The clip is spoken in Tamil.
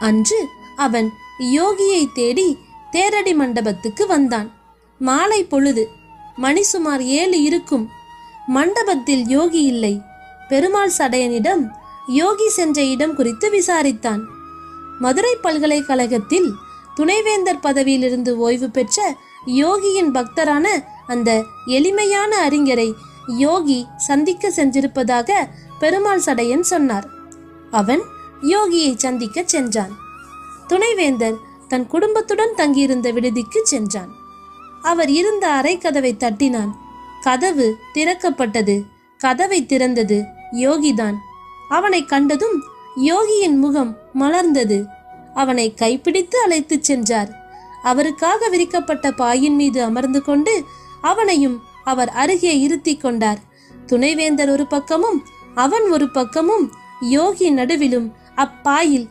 அன்று அவன் யோகியை தேடி தேரடி மண்டபத்துக்கு வந்தான். மாலை பொழுது மணி சுமார் ஏழு இருக்கும். மண்டபத்தில் யோகி இல்லை. பெருமாள் சடையனிடம் யோகி சென்ற இடம் குறித்து விசாரித்தான். மதுரை பல்கலைக்கழகத்தில் துணைவேந்தர் பதவியிலிருந்து ஓய்வு பெற்ற யோகியின் பக்தரான அந்த எளிமையான அறிஞரை யோகி சந்திக்க சென்றிருப்பதாக பெருமாள் சடையன் சொன்னார். அவன் யோகியை சந்திக்க சென்றான். துணைவேந்தர் தன் குடும்பத்துடன் தங்கியிருந்த விடுதிக்கு சென்றான். அவர் இருந்த அறை கதவை தட்டினான். கதவு திறக்கப்பட்டது. கதவை திறந்தது யோகிதான். அவனை கண்டதும் யோகியின் முகம் மலர்ந்தது. அவனை கைப்பிடித்து அழைத்துச் சென்றார். அவருக்காக விரிக்கப்பட்ட பாயின் மீது அமர்ந்து கொண்டு அவனையும் அவர் அருகே இருத்தி கொண்டார். துணைவேந்தர் ஒரு பக்கமும் அவன் ஒரு பக்கமும் யோகி நடுவிலும் அப்பாயில்